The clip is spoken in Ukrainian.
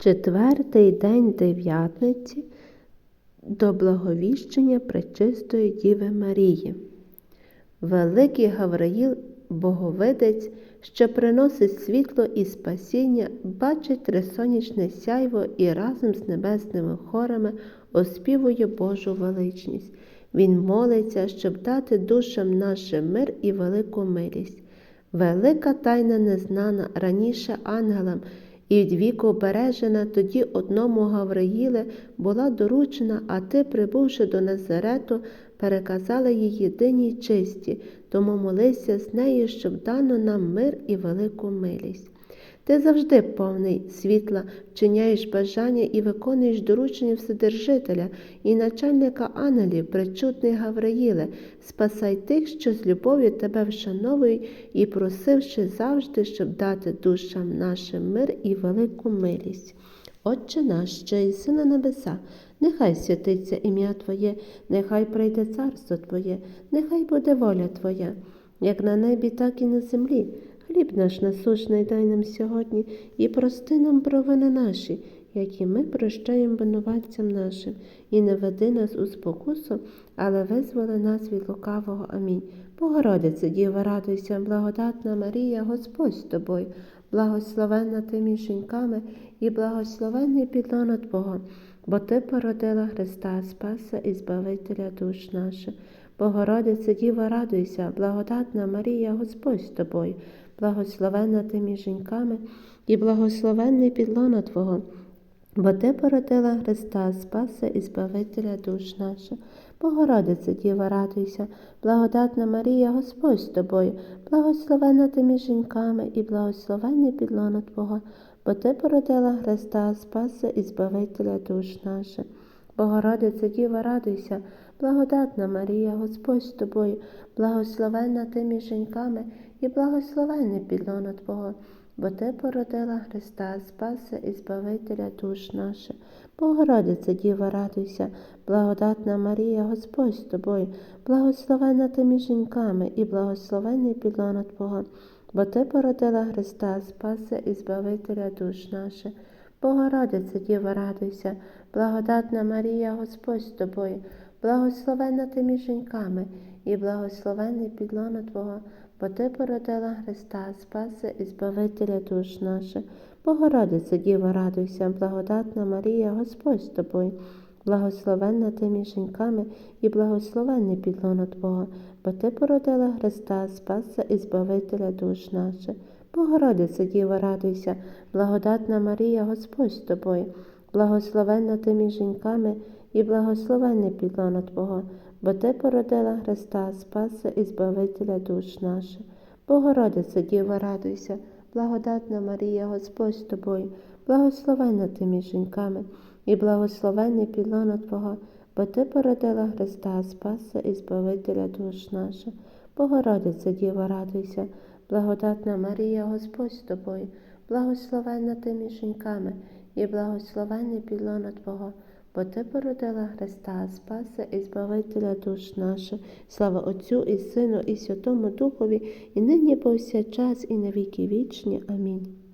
Четвертий день дев'ятниці до благовіщення Пречистої Діви Марії. Великий Гавраїл, боговидець, що приносить світло і спасіння, бачить трисонячне сяйво і разом з небесними хорами оспівує Божу величність. Він молиться, щоб дати душам нашим мир і велику милість. Велика тайна незнана раніше ангелам і від віку бережена, тоді одному Гавраїле була доручена, а ти, прибувши до Назарету, переказала їй єдиній чисті, тому молися з нею, щоб дано нам мир і велику милість. Ти завжди повний світла, вчиняєш бажання і виконуєш доручення Вседержителя і начальника ангелів, причутний Гавраїле, спасай тих, що з любов'ю тебе вшановують, і просивши завжди, щоб дати душам нашим мир і велику милість. Отче наш, що єси на небеса, нехай святиться ім'я Твоє, нехай прийде царство Твоє, нехай буде воля Твоя, як на небі, так і на землі. Хліб наш насущний дай нам сьогодні і прости нам провини наші, як і ми прощаємо винуватцям нашим, і не веди нас у спокусу, але визволи нас від лукавого. Амінь. Богородице, Діва, радуйся, благодатна Марія, Господь з тобою, благословенна ти між жінками і благословенний підлона Твого, бо Ти породила Христа, Спаса і Збавителя душ наших. Богородице, Діва, радуйся, благодатна Марія, Господь з тобою, благословенна ти між жінками і благословенний підлона Твого, бо Ти породила Христа, Спаса і Збавителя душ наших. Богородице, Діва, радуйся, благодатна Марія, Господь з тобою, благословенна ти між жінками і благословенний підлона Твого, бо Ти породила Христа, Спаса і Збавителя душ наших. Богородице, Діва, радуйся, благодатна Марія, Господь з тобою, благословенна ти між і благословенне підлона Твого, бо Ти породила Христа, Спаса і Збавителя душ наших. Богородице, Діва, радуйся, благодатна Марія, Господь з тобою, благословенна ти між жінками і благословенний підлона Твого, бо Ти породила Христа, Спаса і Збавителя душ наших. Богородице, Діва, радуйся, благодатна Марія, Господь з тобою, благословенна ти між жінками і благословенний підлона Твого, бо Ти породила Христа, Спаса і Збавителя душ наших. Богородице, Діва, радуйся, благодатна Марія, Господь з тобою, благословенна ти між жінками і благословенний підлона Твого, бо Ти породила Христа, Спаса і Збавителя душ наших. Богородице, Діва, радуйся, благодатна Марія, Господь з тобою, благословенна ти між жінками і благословенний підлона Твого, бо Ти породила Христа, Спаса і Збавителя душ наших. Богородице, Діва, радуйся, благодатна Марія, Господь з тобою, благословенна ти між жінками і благословенний підлона Твого, бо Ти породила Христа, Спаса і Збавителя душ наших. Богородице, Діва, радуйся, благодатна Марія, Господь з тобою, благословенна ти між жінками і благословенний підлона Твого, бо Ти породила Христа, Спаса і Збавителя душ наших. Слава Отцю і Сину, і Святому Духові, і нині повсякчас, і на віки вічні. Амінь.